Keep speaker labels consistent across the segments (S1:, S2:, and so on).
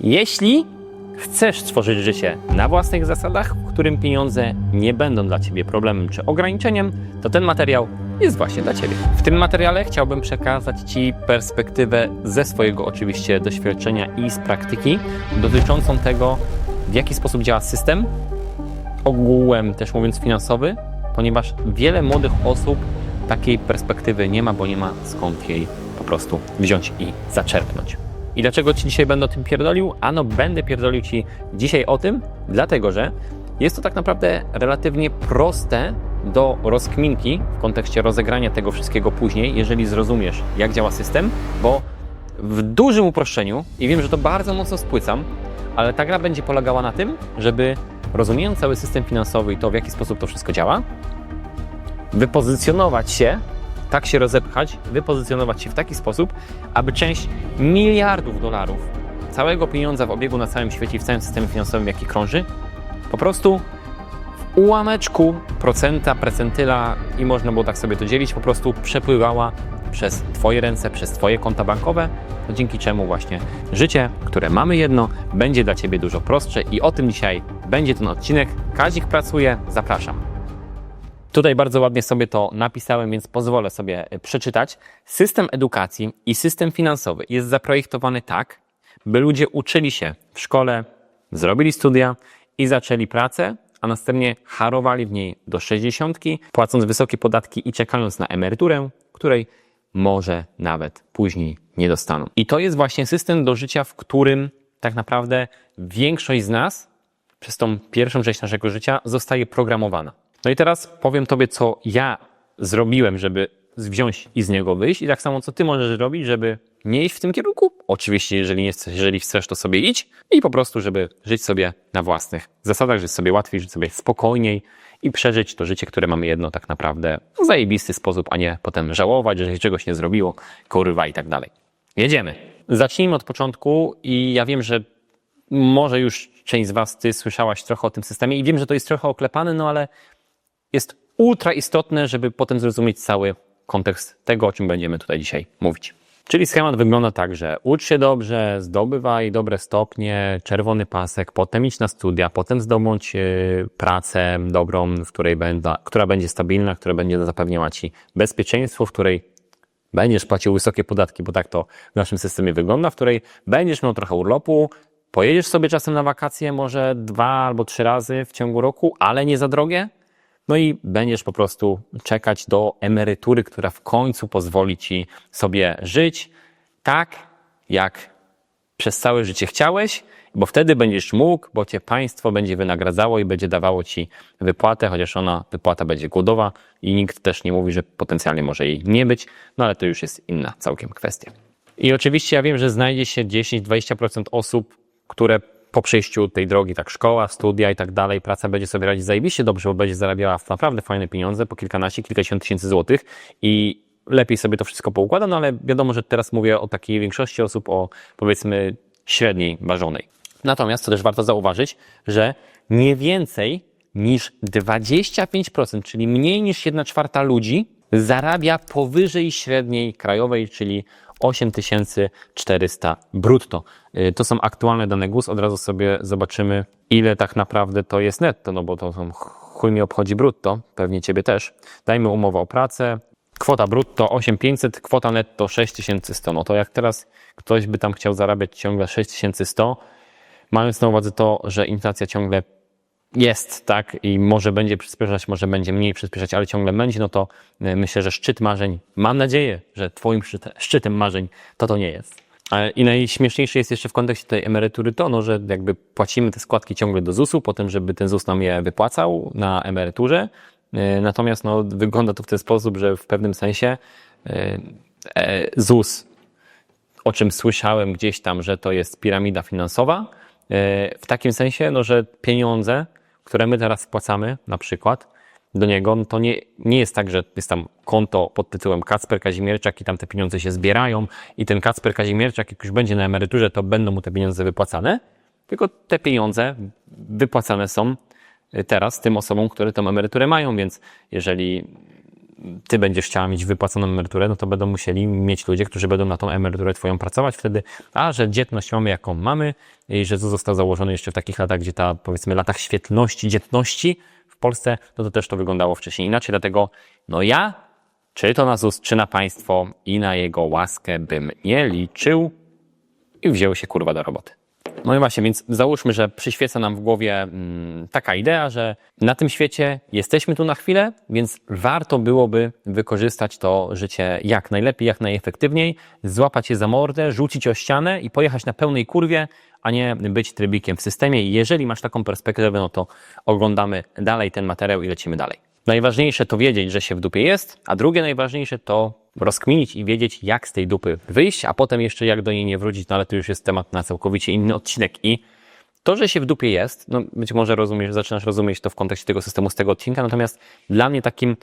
S1: Jeśli chcesz stworzyć życie na własnych zasadach, w którym pieniądze nie będą dla Ciebie problemem czy ograniczeniem, to ten materiał jest właśnie dla Ciebie. W tym materiale chciałbym przekazać Ci perspektywę ze swojego oczywiście doświadczenia i z praktyki dotyczącą tego, w jaki sposób działa system, ogółem też mówiąc finansowy, ponieważ wiele młodych osób takiej perspektywy nie ma, bo nie ma skąd jej po prostu wziąć i zaczerpnąć. I dlaczego Ci dzisiaj będę o tym pierdolił? Ano, będę pierdolił Ci dzisiaj o tym, dlatego że jest to tak naprawdę relatywnie proste do rozkminki w kontekście rozegrania tego wszystkiego później, jeżeli zrozumiesz, jak działa system, bo w dużym uproszczeniu, i wiem, że to bardzo mocno spłycam, ale ta gra będzie polegała na tym, żeby rozumiejąc cały system finansowy i to, w jaki sposób to wszystko działa, wypozycjonować się, tak się rozepchać, wypozycjonować się w taki sposób, aby część miliardów dolarów całego pieniądza w obiegu na całym świecie w całym systemie finansowym, jaki krąży, po prostu w ułameczku procenta, precentyla i można było tak sobie to dzielić, po prostu przepływała przez Twoje ręce, przez Twoje konta bankowe, no dzięki czemu właśnie życie, które mamy jedno, będzie dla Ciebie dużo prostsze i o tym dzisiaj będzie ten odcinek. Kazik pracuje, zapraszam. Tutaj bardzo ładnie sobie to napisałem, więc pozwolę sobie e, przeczytać. System edukacji i system finansowy jest zaprojektowany tak, by ludzie uczyli się w szkole, zrobili studia i zaczęli pracę, a następnie harowali w niej do 60, płacąc wysokie podatki i czekając na emeryturę, której może nawet później nie dostaną. I to jest właśnie system do życia, w którym tak naprawdę większość z nas przez tą pierwszą część naszego życia zostaje programowana. No i teraz powiem Tobie, co ja zrobiłem, żeby wziąć i z niego wyjść, i tak samo, co Ty możesz robić, żeby nie iść w tym kierunku. Oczywiście, jeżeli nie chcesz, jeżeli chcesz, to sobie idź i po prostu, żeby żyć sobie na własnych zasadach, żyć sobie łatwiej, żyć sobie spokojniej i przeżyć to życie, które mamy jedno tak naprawdę w zajebisty sposób, a nie potem żałować, że się czegoś nie zrobiło, kurwa i tak dalej. Jedziemy. Zacznijmy od początku i ja wiem, że może już część z Was, Ty słyszałaś trochę o tym systemie i wiem, że to jest trochę oklepane, no ale jest ultra istotne, żeby potem zrozumieć cały kontekst tego, o czym będziemy tutaj dzisiaj mówić. Czyli schemat wygląda tak, że ucz się dobrze, zdobywaj dobre stopnie, czerwony pasek, potem idź na studia, potem zdobądź y, pracę dobrą, w której będa, która będzie stabilna, która będzie zapewniała Ci bezpieczeństwo, w której będziesz płacił wysokie podatki, bo tak to w naszym systemie wygląda, w której będziesz miał trochę urlopu, pojedziesz sobie czasem na wakacje, może dwa albo trzy razy w ciągu roku, ale nie za drogie, no i będziesz po prostu czekać do emerytury, która w końcu pozwoli ci sobie żyć tak, jak przez całe życie chciałeś, bo wtedy będziesz mógł, bo cię państwo będzie wynagradzało i będzie dawało ci wypłatę, chociaż ona, wypłata będzie głodowa i nikt też nie mówi, że potencjalnie może jej nie być, no ale to już jest inna całkiem kwestia. I oczywiście ja wiem, że znajdzie się 10-20% osób, które po przejściu tej drogi, tak szkoła, studia i tak dalej, praca będzie sobie radzić zajebiście dobrze, bo będzie zarabiała naprawdę fajne pieniądze, po kilkanaście, kilkadziesiąt tysięcy złotych i lepiej sobie to wszystko poukłada, no ale wiadomo, że teraz mówię o takiej większości osób, o powiedzmy średniej ważonej. Natomiast, co też warto zauważyć, że nie więcej niż 25%, czyli mniej niż 1 czwarta ludzi zarabia powyżej średniej krajowej, czyli 8400 brutto. Y, To są aktualne dane GUS. Od razu sobie zobaczymy, ile tak naprawdę to jest netto, no bo to są chuj mi obchodzi brutto, pewnie ciebie też. Dajmy umowę o pracę. Kwota brutto 8500, kwota netto 6100. No to jak teraz ktoś by tam chciał zarabiać ciągle 6100, mając na uwadze to, że inflacja ciągle jest, tak, i może będzie przyspieszać, może będzie mniej przyspieszać, ale ciągle będzie, no to y, myślę, że szczyt marzeń, mam nadzieję, że twoim szczyt, szczytem marzeń to to nie jest. I najśmieszniejsze jest jeszcze w kontekście tej emerytury to, no, że jakby płacimy te składki ciągle do ZUS-u, potem, żeby ten ZUS nam je wypłacał na emeryturze. Y, Natomiast no, wygląda to w ten sposób, że w pewnym sensie y, e, ZUS, o czym słyszałem gdzieś tam, że to jest piramida finansowa, w takim sensie, no, że pieniądze, które my teraz wpłacamy, na przykład do niego, no to nie, nie jest tak, że jest tam konto pod tytułem Kacper Kazimierczak i tam te pieniądze się zbierają i ten Kacper Kazimierczak, jak już będzie na emeryturze, to będą mu te pieniądze wypłacane, tylko te pieniądze wypłacane są teraz tym osobom, które tą emeryturę mają, więc jeżeli ty będziesz chciała mieć wypłaconą emeryturę, no to będą musieli mieć ludzie, którzy będą na tą emeryturę twoją pracować wtedy, a że dzietność mamy jaką mamy i że to został założony jeszcze w takich latach, gdzie ta powiedzmy latach świetności, dzietności w Polsce, no to też to wyglądało wcześniej inaczej, dlatego no ja, czy to na ZUS, czy na państwo i na jego łaskę bym nie liczył i wzięły się kurwa do roboty. No i właśnie, więc załóżmy, że przyświeca nam w głowie mm, taka idea, że na tym świecie jesteśmy tu na chwilę, więc warto byłoby wykorzystać to życie jak najlepiej, jak najefektywniej, złapać je za mordę, rzucić o ścianę i pojechać na pełnej kurwie, a nie być trybikiem w systemie. I jeżeli masz taką perspektywę, no to oglądamy dalej ten materiał i lecimy dalej. Najważniejsze to wiedzieć, że się w dupie jest, a drugie najważniejsze to rozkminić i wiedzieć, jak z tej dupy wyjść, a potem jeszcze jak do niej nie wrócić, no ale to już jest temat na całkowicie inny odcinek. I to, że się w dupie jest, no być może rozumiesz, zaczynasz rozumieć to w kontekście tego systemu z tego odcinka, natomiast dla mnie takim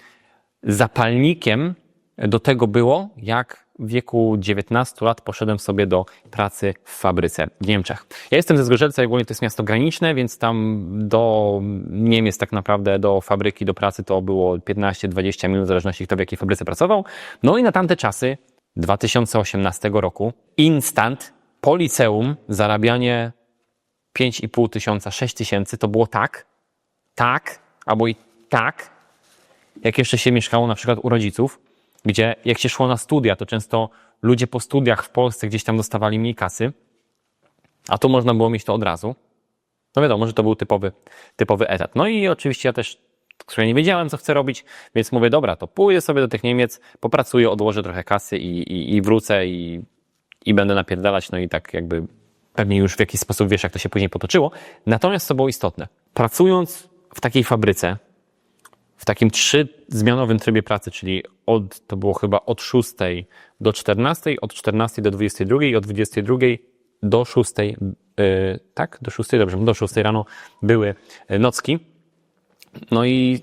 S1: zapalnikiem do tego było, jak w wieku 19 lat poszedłem sobie do pracy w fabryce w Niemczech. Ja jestem ze Zgorzelca, ogólnie to jest miasto graniczne, więc tam do Niemiec tak naprawdę, do fabryki, do pracy to było 15-20 minut, w zależności kto w jakiej fabryce pracował. No i na tamte czasy, 2018 roku, instant, po liceum, zarabianie 5,5 tysiąca, 6 tysięcy, to było tak, tak, albo i tak, jak jeszcze się mieszkało na przykład u rodziców, gdzie jak się szło na studia, to często ludzie po studiach w Polsce gdzieś tam dostawali mniej kasy, a tu można było mieć to od razu. No wiadomo, że to był typowy, typowy etat. No i oczywiście ja też, które nie wiedziałem, co chcę robić, więc mówię, dobra, to pójdę sobie do tych Niemiec, popracuję, odłożę trochę kasy i, i, i wrócę i, i będę napierdalać, no i tak jakby pewnie już w jakiś sposób wiesz, jak to się później potoczyło. Natomiast co było istotne, pracując w takiej fabryce, w takim trzyzmianowym trybie pracy, czyli od, to było chyba od 6 do 14, od 14 do 22 i od 22 do 6, yy, tak? Do 6, dobrze, do 6 rano były nocki. No i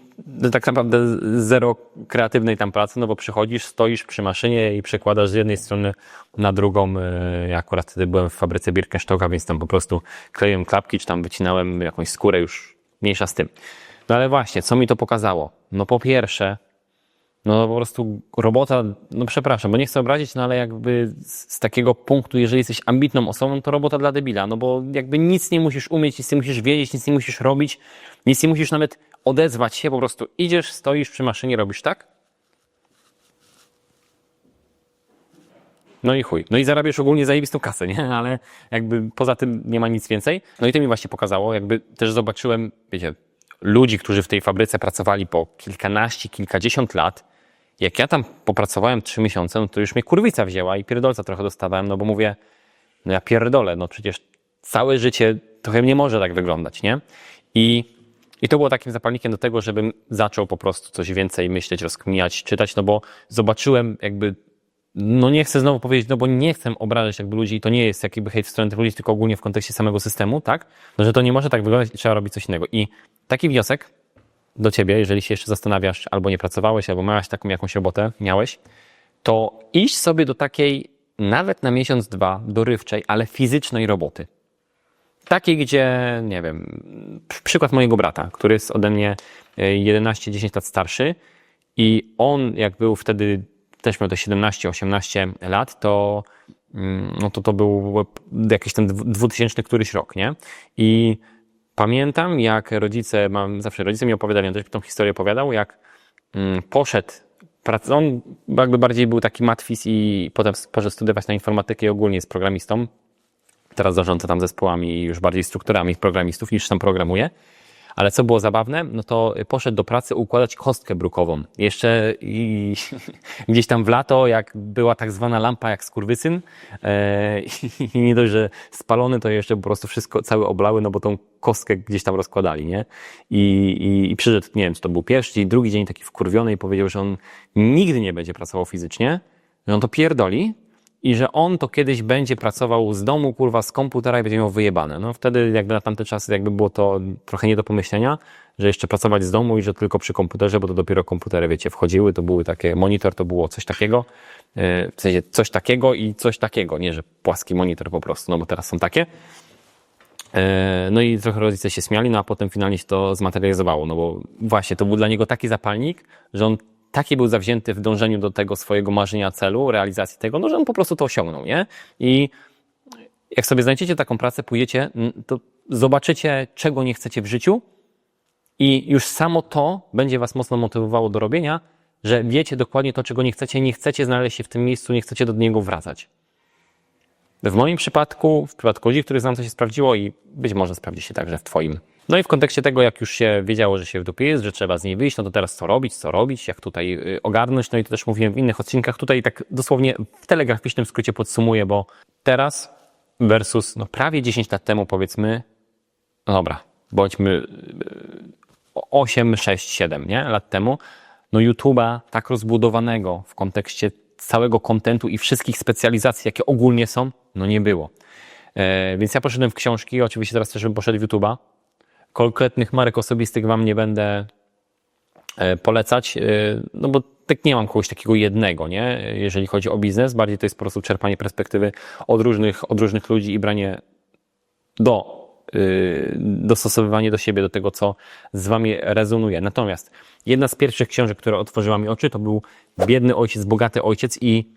S1: tak naprawdę zero kreatywnej tam pracy, no bo przychodzisz, stoisz przy maszynie i przekładasz z jednej strony na drugą. Yy, Ja akurat wtedy byłem w fabryce Birkenstocka, więc tam po prostu kleiłem klapki, czy tam wycinałem jakąś skórę, już mniejsza z tym. No ale właśnie, co mi to pokazało? No po pierwsze, no po prostu robota, no przepraszam, bo nie chcę obrazić, no ale jakby z, z takiego punktu, jeżeli jesteś ambitną osobą, to robota dla debila, no bo jakby nic nie musisz umieć, nic nie musisz wiedzieć, nic nie musisz robić, nic nie musisz nawet odezwać się, po prostu idziesz, stoisz przy maszynie, robisz tak? No i chuj. No i zarabiasz ogólnie zajebistą kasę, nie? Ale jakby poza tym nie ma nic więcej. No i to mi właśnie pokazało, jakby też zobaczyłem, wiecie, ludzi, którzy w tej fabryce pracowali po kilkanaście, kilkadziesiąt lat. Jak ja tam popracowałem trzy miesiące, no to już mnie kurwica wzięła i pierdolca trochę dostawałem, no bo mówię, no ja pierdolę, no przecież całe życie trochę nie może tak wyglądać, nie? I, I to było takim zapalnikiem do tego, żebym zaczął po prostu coś więcej myśleć, rozkminiać, czytać, no bo zobaczyłem jakby no nie chcę znowu powiedzieć, no bo nie chcę obrażać jakby ludzi i to nie jest jakby hejt w stronę tych ludzi, tylko ogólnie w kontekście samego systemu, tak? No, że to nie może tak wyglądać i trzeba robić coś innego. I taki wniosek do ciebie, jeżeli się jeszcze zastanawiasz, albo nie pracowałeś, albo miałeś taką jakąś robotę, miałeś, to iść sobie do takiej, nawet na miesiąc, dwa, dorywczej, ale fizycznej roboty. Takiej, gdzie, nie wiem, przykład mojego brata, który jest ode mnie 11-10 lat starszy i on, jak był wtedy też miał te 17-18 lat, to, mm, no to to był jakiś ten 2000 któryś rok, nie? I pamiętam, jak rodzice, mam zawsze rodzice mi opowiadali, on też tą historię opowiadał, jak mm, poszedł, prac- on jakby bardziej był taki matwis i potem poszedł studiować na informatykę i ogólnie jest programistą. Teraz zarządza tam zespołami i już bardziej strukturami programistów niż tam programuje. Ale co było zabawne, no to poszedł do pracy układać kostkę brukową. Jeszcze i, gdzieś tam w lato, jak była tak zwana lampa jak skurwysyn e, i nie dość, że spalony, to jeszcze po prostu wszystko, całe oblały, no bo tą kostkę gdzieś tam rozkładali, nie? I, i, i przyszedł, nie wiem, czy to był pierwszy dzień, drugi dzień taki wkurwiony i powiedział, że on nigdy nie będzie pracował fizycznie, że on to pierdoli, i że on to kiedyś będzie pracował z domu, kurwa, z komputera i będzie miał wyjebane. No wtedy jakby na tamte czasy jakby było to trochę nie do pomyślenia, że jeszcze pracować z domu i że tylko przy komputerze, bo to dopiero komputery, wiecie, wchodziły, to były takie, monitor to było coś takiego, yy, w sensie coś takiego i coś takiego, nie, że płaski monitor po prostu, no bo teraz są takie. Yy, No i trochę rodzice się śmiali, no a potem finalnie się to zmaterializowało, no bo właśnie to był dla niego taki zapalnik, że on taki był zawzięty w dążeniu do tego swojego marzenia, celu, realizacji tego, no że on po prostu to osiągnął, nie? I jak sobie znajdziecie taką pracę, pójdziecie, to zobaczycie, czego nie chcecie w życiu i już samo to będzie was mocno motywowało do robienia, że wiecie dokładnie to, czego nie chcecie, nie chcecie znaleźć się w tym miejscu, nie chcecie do niego wracać. W moim przypadku, w przypadku ludzi, których znam, to się sprawdziło i być może sprawdzi się także w Twoim. No i w kontekście tego, jak już się wiedziało, że się w dupie jest, że trzeba z niej wyjść, no to teraz co robić, co robić, jak tutaj y, ogarnąć, no i to też mówiłem w innych odcinkach. Tutaj tak dosłownie w telegraficznym skrócie podsumuję, bo teraz versus no prawie 10 lat temu powiedzmy, no dobra, bądźmy y, 8, 6, 7 nie? lat temu, no YouTube'a tak rozbudowanego w kontekście całego kontentu i wszystkich specjalizacji, jakie ogólnie są, no nie było. E, więc ja poszedłem w książki, oczywiście teraz też bym poszedł w YouTube'a. Konkretnych marek osobistych wam nie będę e, polecać, e, no bo tak nie mam kogoś takiego jednego, nie? Jeżeli chodzi o biznes, bardziej to jest po prostu czerpanie perspektywy od różnych, od różnych ludzi i branie do y, dostosowywanie do siebie, do tego, co z wami rezonuje. Natomiast jedna z pierwszych książek, która otworzyła mi oczy, to był Biedny ojciec, bogaty ojciec i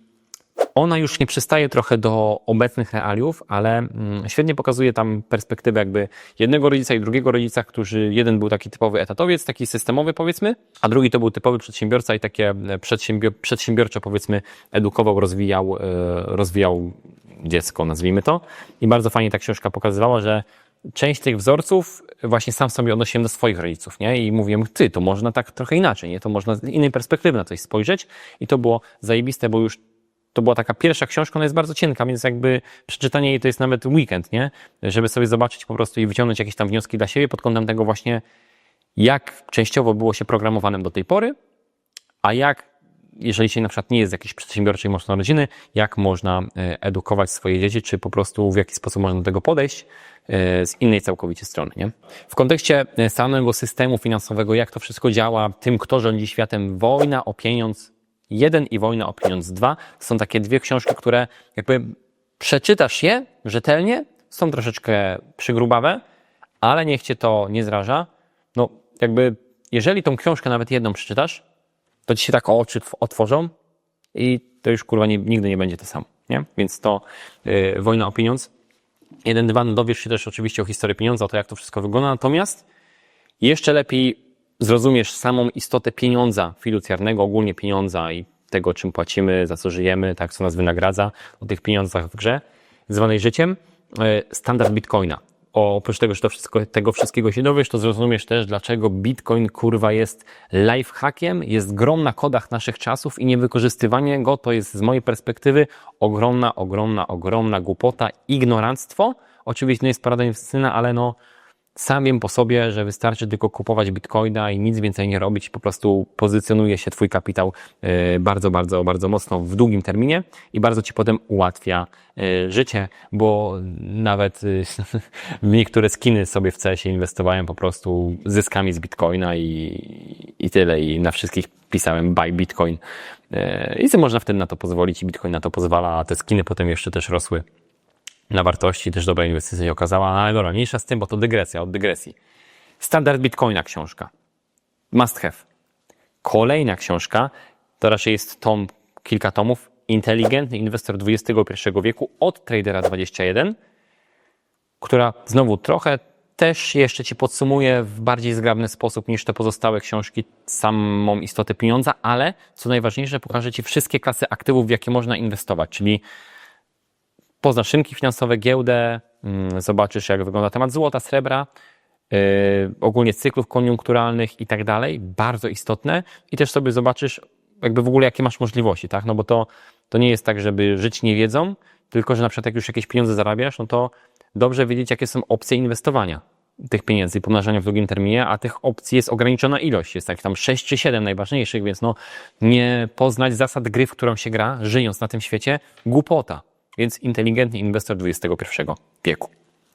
S1: ona już nie przystaje trochę do obecnych realiów, ale mm, świetnie pokazuje tam perspektywę jakby jednego rodzica i drugiego rodzica, którzy jeden był taki typowy etatowiec, taki systemowy powiedzmy, a drugi to był typowy przedsiębiorca i takie przedsiębior przedsiębiorczo powiedzmy edukował, rozwijał, e, rozwijał dziecko, nazwijmy to. I bardzo fajnie ta książka pokazywała, że część tych wzorców właśnie sam sobie odnosiłem do swoich rodziców, nie? I mówiłem, ty, to można tak trochę inaczej, nie? To można z innej perspektywy na coś spojrzeć i to było zajebiste, bo już to była taka pierwsza książka, ona jest bardzo cienka, więc jakby przeczytanie jej to jest nawet weekend, nie? Żeby sobie zobaczyć po prostu i wyciągnąć jakieś tam wnioski dla siebie pod kątem tego właśnie, jak częściowo było się programowanym do tej pory, a jak, jeżeli się na przykład nie jest z jakiejś przedsiębiorczej mocno rodziny, jak można e, edukować swoje dzieci, czy po prostu w jaki sposób można do tego podejść e, z innej całkowicie strony, nie? W kontekście e, samego systemu finansowego, jak to wszystko działa, tym, kto rządzi światem, wojna o pieniądz, Jeden i Wojna o pieniądz dwa są takie dwie książki, które jakby przeczytasz je rzetelnie, są troszeczkę przygrubawe, ale niech cię to nie zraża. No jakby jeżeli tą książkę nawet jedną przeczytasz, to ci się tak oczy otworzą i to już kurwa nie, nigdy nie będzie to samo, nie? Więc to yy, Wojna o pieniądz. Jeden, dwa, no dowiesz się też oczywiście o historii pieniądza, o to jak to wszystko wygląda, natomiast jeszcze lepiej zrozumiesz samą istotę pieniądza fiducjarnego, ogólnie pieniądza i tego, czym płacimy, za co żyjemy, tak, co nas wynagradza, o tych pieniądzach w grze, zwanej życiem, e, standard Bitcoina. Oprócz tego, że to wszystko, tego wszystkiego się dowiesz, to zrozumiesz też, dlaczego Bitcoin kurwa jest lifehackiem, jest grom na kodach naszych czasów i niewykorzystywanie go to jest z mojej perspektywy ogromna, ogromna, ogromna głupota, ignoranstwo. Oczywiście nie jest inwestycyjna, ale no sam wiem po sobie, że wystarczy tylko kupować bitcoina i nic więcej nie robić, po prostu pozycjonuje się Twój kapitał e, bardzo, bardzo, bardzo mocno w długim terminie i bardzo Ci potem ułatwia e, życie, bo nawet w niektóre skiny sobie w CS inwestowałem po prostu zyskami z bitcoina i, i tyle. I na wszystkich pisałem buy bitcoin i co można wtedy na to pozwolić? I bitcoin na to pozwala, a te skiny potem jeszcze też rosły na wartości, też dobra inwestycja się okazała, ale dobra, mniejsza z tym, bo to dygresja od dygresji. Standard Bitcoina książka. Must have. Kolejna książka, to raczej jest tom, kilka tomów, Inteligentny inwestor XXI wieku od Tradera 21, która znowu trochę też jeszcze Ci podsumuje w bardziej zgrabny sposób niż te pozostałe książki samą istotę pieniądza, ale co najważniejsze, pokaże Ci wszystkie klasy aktywów, w jakie można inwestować, czyli poznasz rynki finansowe, giełdę, mm, zobaczysz jak wygląda temat złota, srebra, yy, ogólnie cyklów koniunkturalnych i tak dalej, bardzo istotne. I też sobie zobaczysz jakby w ogóle jakie masz możliwości, tak, no bo to, to nie jest tak, żeby żyć nie wiedzą, tylko że na przykład jak już jakieś pieniądze zarabiasz, no to dobrze wiedzieć jakie są opcje inwestowania tych pieniędzy i pomnażania w długim terminie, a tych opcji jest ograniczona ilość, jest tak tam 6 czy 7 najważniejszych, więc no nie poznać zasad gry, w którą się gra, żyjąc na tym świecie, głupota więc inteligentny inwestor XXI wieku.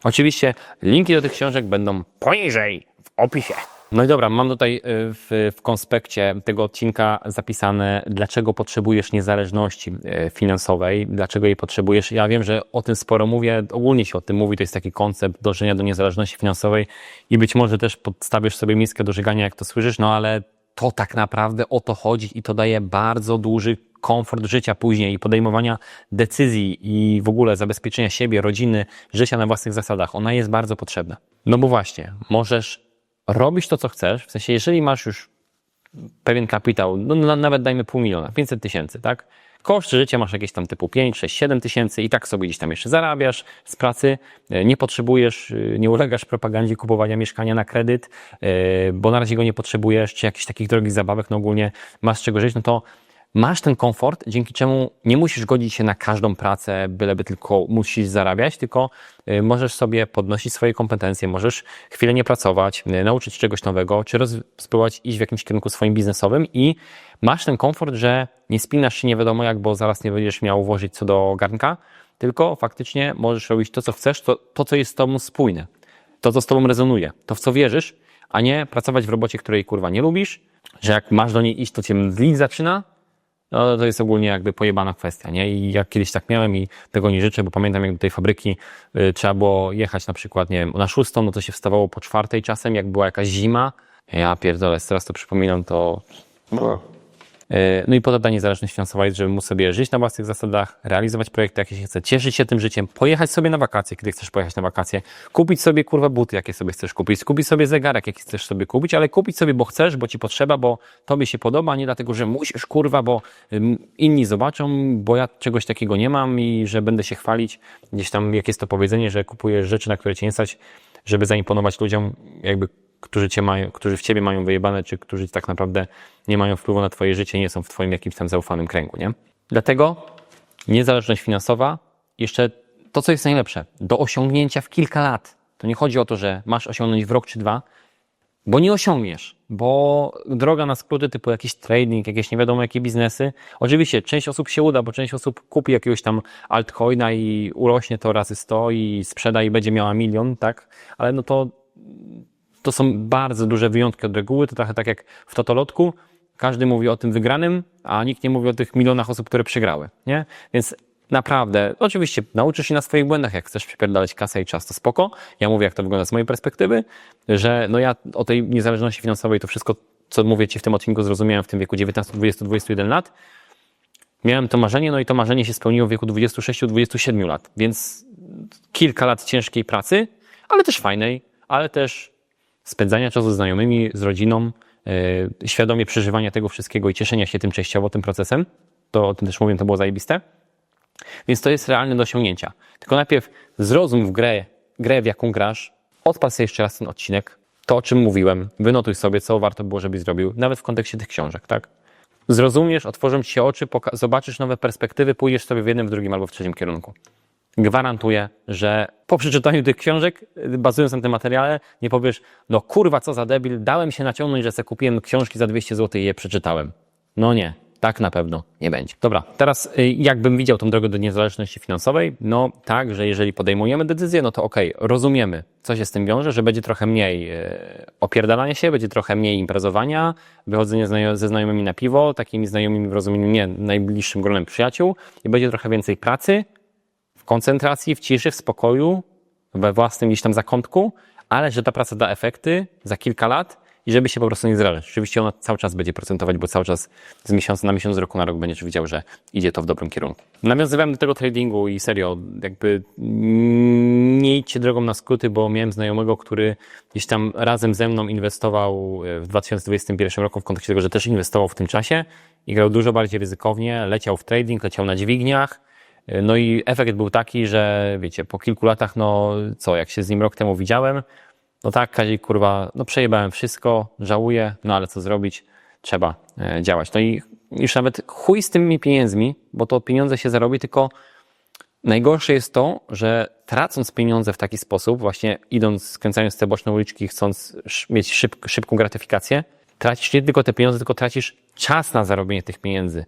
S1: Oczywiście linki do tych książek będą poniżej w opisie. No i dobra, mam tutaj y, w, w konspekcie tego odcinka zapisane, dlaczego potrzebujesz niezależności y, finansowej, dlaczego jej potrzebujesz. Ja wiem, że o tym sporo mówię, ogólnie się o tym mówi, to jest taki koncept dążenia do niezależności finansowej i być może też podstawisz sobie miskę do żegania, jak to słyszysz, no ale to tak naprawdę o to chodzi i to daje bardzo duży komfort życia później i podejmowania decyzji i w ogóle zabezpieczenia siebie, rodziny, życia na własnych zasadach. Ona jest bardzo potrzebna. No bo właśnie, możesz robić to, co chcesz, w sensie, jeżeli masz już pewien kapitał, no na- nawet dajmy pół miliona, 500 tysięcy, tak? Koszty życia masz jakieś tam typu 5, 6, 7 tysięcy i tak sobie gdzieś tam jeszcze zarabiasz z pracy, e, nie potrzebujesz, e, nie ulegasz propagandzie kupowania mieszkania na kredyt, e, bo na razie go nie potrzebujesz, czy jakichś takich drogich zabawek, no ogólnie masz z czego żyć, no to masz ten komfort, dzięki czemu nie musisz godzić się na każdą pracę, byleby tylko musisz zarabiać, tylko y, możesz sobie podnosić swoje kompetencje, możesz chwilę nie pracować, y, nauczyć czegoś nowego, czy roz- spróbować iść w jakimś kierunku swoim biznesowym i masz ten komfort, że nie spinasz się nie wiadomo jak, bo zaraz nie będziesz miał włożyć co do garnka, tylko faktycznie możesz robić to, co chcesz, to, to co jest z tobą spójne, to, co z tobą rezonuje, to w co wierzysz, a nie pracować w robocie, której kurwa nie lubisz, że jak masz do niej iść, to cię mdlić zaczyna, no to jest ogólnie jakby pojebana kwestia, nie? I jak kiedyś tak miałem i tego nie życzę, bo pamiętam jak do tej fabryki y, trzeba było jechać na przykład, nie wiem, na szóstą, no to się wstawało po czwartej czasem, jak była jakaś zima. Ja pierdolę, teraz to przypominam, to... Y, No i po to ta niezależność finansowa jest, żeby móc sobie żyć na własnych zasadach, realizować projekty, jakie się chce, cieszyć się tym życiem, pojechać sobie na wakacje, kiedy chcesz pojechać na wakacje, kupić sobie kurwa buty, jakie sobie chcesz kupić, kupić sobie zegarek, jaki chcesz sobie kupić, ale kupić sobie, bo chcesz, bo ci potrzeba, bo tobie się podoba, a nie dlatego, że musisz kurwa, bo inni zobaczą, bo ja czegoś takiego nie mam i że będę się chwalić. Gdzieś tam, jak jest to powiedzenie, że kupujesz rzeczy, na które cię nie stać, żeby zaimponować ludziom, jakby którzy, cię mają, którzy w ciebie mają wyjebane, czy którzy tak naprawdę nie mają wpływu na twoje życie, nie są w twoim jakimś tam zaufanym kręgu, nie? Dlatego niezależność finansowa, jeszcze to, co jest najlepsze, do osiągnięcia w kilka lat. To nie chodzi o to, że masz osiągnąć w rok czy dwa, bo nie osiągniesz, bo droga na skróty typu jakiś trading, jakieś nie wiadomo jakie biznesy. Oczywiście część osób się uda, bo część osób kupi jakiegoś tam altcoina i urośnie to razy 100 i sprzeda i będzie miała milion, tak? Ale no to to są bardzo duże wyjątki od reguły. To trochę tak jak w totolotku. Każdy mówi o tym wygranym, a nikt nie mówi o tych milionach osób, które przegrały. Nie? Więc naprawdę, oczywiście nauczysz się na swoich błędach, jak chcesz przepierdalać kasę i czas, to spoko. Ja mówię, jak to wygląda z mojej perspektywy, że no ja o tej niezależności finansowej to wszystko, co mówię Ci w tym odcinku, zrozumiałem w tym wieku 19, 20, 21 lat. Miałem to marzenie, no i to marzenie się spełniło w wieku 26-27 lat, więc kilka lat ciężkiej pracy, ale też fajnej, ale też spędzania czasu z znajomymi, z rodziną, yy, świadomie przeżywania tego wszystkiego i cieszenia się tym częściowo, tym procesem. To o tym też mówię, to było zajebiste. Więc to jest realne do osiągnięcia. Tylko najpierw zrozum w grę, grę w jaką grasz, odpal sobie jeszcze raz ten odcinek, to o czym mówiłem, wynotuj sobie, co warto było, żebyś zrobił, nawet w kontekście tych książek, tak? Zrozumiesz, otworzą ci się oczy, zobaczysz nowe perspektywy, pójdziesz sobie w jednym, w drugim albo w trzecim kierunku. Gwarantuję, że po przeczytaniu tych książek, bazując na tym materiale, nie powiesz, no kurwa, co za debil, dałem się naciągnąć, że sobie kupiłem książki za 200 zł i je przeczytałem. No nie, tak na pewno nie będzie. Dobra, teraz y, jakbym widział tą drogę do niezależności finansowej, no tak, że jeżeli podejmujemy decyzję, no to okej, rozumiemy, co się z tym wiąże, że będzie trochę mniej y, opierdalania się, będzie trochę mniej imprezowania, wychodzenie ze znajomymi na piwo, takimi znajomymi w rozumieniu nie najbliższym gronem przyjaciół i będzie trochę więcej pracy, w koncentracji, w ciszy, w spokoju, we własnym gdzieś tam zakątku, ale że ta praca da efekty za kilka lat i żeby się po prostu nie zrażać. Oczywiście ona cały czas będzie procentować, bo cały czas z miesiąca na miesiąc, z roku na rok będziesz widział, że idzie to w dobrym kierunku. Nawiązywałem do tego tradingu i serio, jakby nie idźcie drogą na skróty, bo miałem znajomego, który gdzieś tam razem ze mną inwestował w 2021 roku w kontekście tego, że też inwestował w tym czasie i grał dużo bardziej ryzykownie, leciał w trading, leciał na dźwigniach, no i efekt był taki, że wiecie, po kilku latach, no co, jak się z nim rok temu widziałem, no tak, Kazik, kurwa, no przejebałem wszystko, żałuję, no ale co zrobić, trzeba e, działać. No i już nawet chuj z tymi pieniędzmi, bo to pieniądze się zarobi, tylko najgorsze jest to, że tracąc pieniądze w taki sposób, właśnie idąc, skręcając te boczne uliczki, chcąc mieć szyb, szybką gratyfikację, tracisz nie tylko te pieniądze, tylko tracisz czas na zarobienie tych pieniędzy.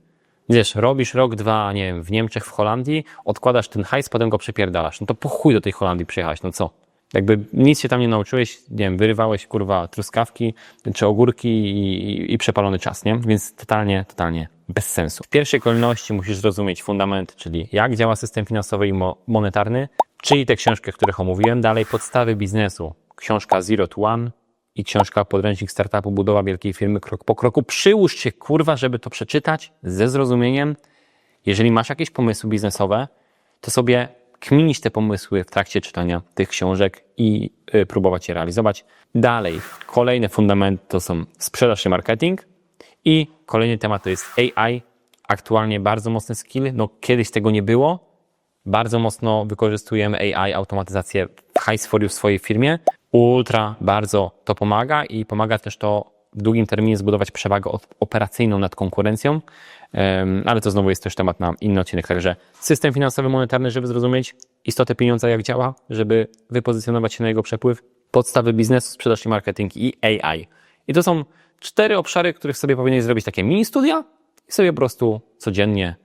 S1: Wiesz, robisz rok, dwa, nie wiem, w Niemczech, w Holandii, odkładasz ten hajs, potem go przepierdalasz. No to po chuj do tej Holandii przyjechać, no co? Jakby nic się tam nie nauczyłeś, nie wiem, wyrywałeś, kurwa, truskawki czy ogórki i, i przepalony czas, nie? Więc totalnie, totalnie bez sensu. W pierwszej kolejności musisz zrozumieć fundament, czyli jak działa system finansowy i mo- monetarny, czyli te książki, o których omówiłem. Dalej podstawy biznesu. Książka Zero to One, i książka Podręcznik Startupu, Budowa Wielkiej Firmy krok po kroku. Przyłóż się, kurwa, żeby to przeczytać ze zrozumieniem. Jeżeli masz jakieś pomysły biznesowe, to sobie kminić te pomysły w trakcie czytania tych książek i y, próbować je realizować. Dalej, kolejny fundament to są sprzedaż i marketing i kolejny temat to jest AI. Aktualnie bardzo mocny skill. No kiedyś tego nie było. Bardzo mocno wykorzystujemy AI, automatyzację w High for You w swojej firmie. Ultra bardzo to pomaga i pomaga też to w długim terminie zbudować przewagę op- operacyjną nad konkurencją, ale to znowu jest też temat na inny odcinek. Także system finansowy, monetarny, żeby zrozumieć istotę pieniądza, jak działa, żeby wypozycjonować się na jego przepływ, podstawy biznesu, sprzedaż i marketing i AI. I to są cztery obszary, których sobie powinieneś zrobić takie mini studia i sobie po prostu codziennie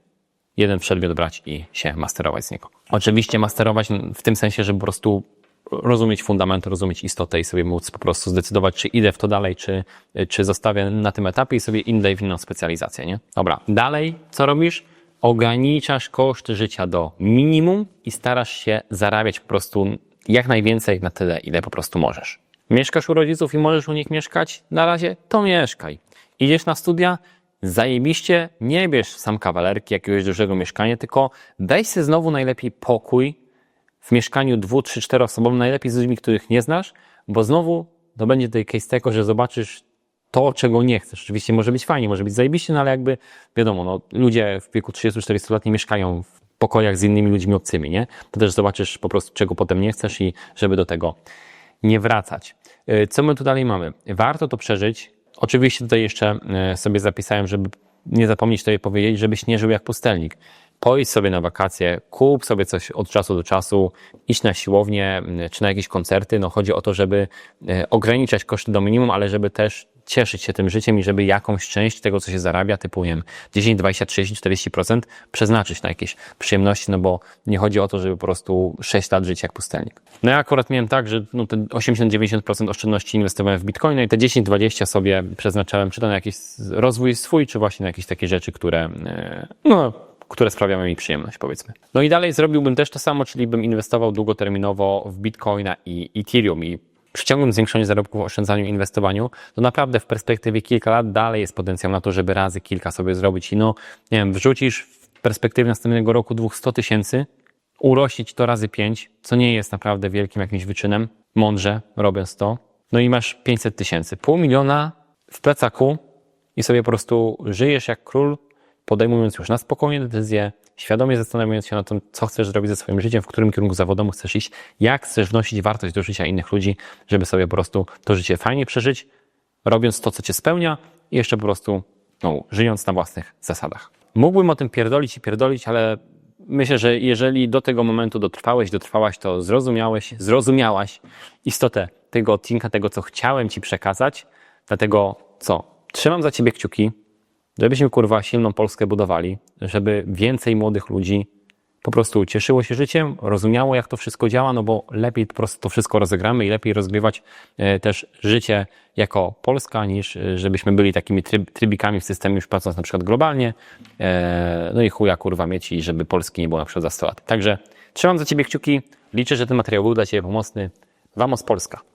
S1: jeden przedmiot brać i się masterować z niego. Oczywiście masterować w tym sensie, żeby po prostu rozumieć fundament, rozumieć istotę i sobie móc po prostu zdecydować, czy idę w to dalej, czy, czy zostawię na tym etapie i sobie indę w inną specjalizację, nie? Dobra, dalej co robisz? Ograniczasz koszty życia do minimum i starasz się zarabiać po prostu jak najwięcej na tyle, ile po prostu możesz. Mieszkasz u rodziców i możesz u nich mieszkać? Na razie to mieszkaj. Idziesz na studia? Zajebiście, nie bierz sam kawalerki jakiegoś dużego mieszkania, tylko weź sobie znowu najlepiej pokój w mieszkaniu dwu, trzy, cztery osobowym, najlepiej z ludźmi, których nie znasz, bo znowu to będzie tutaj case tego, że zobaczysz to, czego nie chcesz. Oczywiście może być fajnie, może być zajebiście, no ale jakby wiadomo, no, ludzie w wieku 30-40 lat nie mieszkają w pokojach z innymi ludźmi obcymi, nie? To też zobaczysz po prostu, czego potem nie chcesz i żeby do tego nie wracać. Y, Co my tu dalej mamy? Warto to przeżyć. Oczywiście tutaj jeszcze y, sobie zapisałem, żeby nie zapomnieć tutaj powiedzieć, żebyś nie żył jak pustelnik. Pojdź sobie na wakacje, kup sobie coś od czasu do czasu, idź na siłownię y, czy na jakieś koncerty. No chodzi o to, żeby y, ograniczać koszty do minimum, ale żeby też cieszyć się tym życiem i żeby jakąś część tego, co się zarabia, typu nie wiem, 10, 20, 30, 40% przeznaczyć na jakieś przyjemności, no bo nie chodzi o to, żeby po prostu 6 lat żyć jak pustelnik. No ja akurat miałem tak, że no te 80-90% oszczędności inwestowałem w bitcoina i te 10-20 sobie przeznaczałem czy to na jakiś rozwój swój, czy właśnie na jakieś takie rzeczy, które e, no, które sprawiają mi przyjemność, powiedzmy. No i dalej zrobiłbym też to samo, czyli bym inwestował długoterminowo w Bitcoina i Ethereum. I przyciągnąc zwiększenie zarobków w oszczędzaniu i inwestowaniu, to naprawdę w perspektywie kilka lat dalej jest potencjał na to, żeby razy kilka sobie zrobić. I no, nie wiem, wrzucisz w perspektywie następnego roku 200 tysięcy, urościć to razy 5, co nie jest naprawdę wielkim jakimś wyczynem, mądrze robiąc to, no i masz 500 tysięcy, pół miliona w plecaku i sobie po prostu żyjesz jak król, podejmując już na spokojnie decyzje, świadomie zastanawiając się nad tym, co chcesz zrobić ze swoim życiem, w którym kierunku zawodowym chcesz iść, jak chcesz wnosić wartość do życia innych ludzi, żeby sobie po prostu to życie fajnie przeżyć, robiąc to, co cię spełnia i jeszcze po prostu no, żyjąc na własnych zasadach. Mógłbym o tym pierdolić i pierdolić, ale myślę, że jeżeli do tego momentu dotrwałeś, dotrwałaś, to zrozumiałeś, zrozumiałaś istotę tego odcinka, tego, co chciałem ci przekazać, dlatego co? Trzymam za ciebie kciuki, żebyśmy kurwa silną Polskę budowali, żeby więcej młodych ludzi po prostu cieszyło się życiem, rozumiało jak to wszystko działa, no bo lepiej po prostu to wszystko rozegramy i lepiej rozgrywać e, też życie jako Polska, niż e, żebyśmy byli takimi tryb, trybikami w systemie już patrząc na przykład globalnie, e, no i chuja kurwa mieć i żeby Polski nie było na przykład za 100 lat. Także trzymam za Ciebie kciuki, liczę, że ten materiał był dla Ciebie pomocny. Vamos Polska!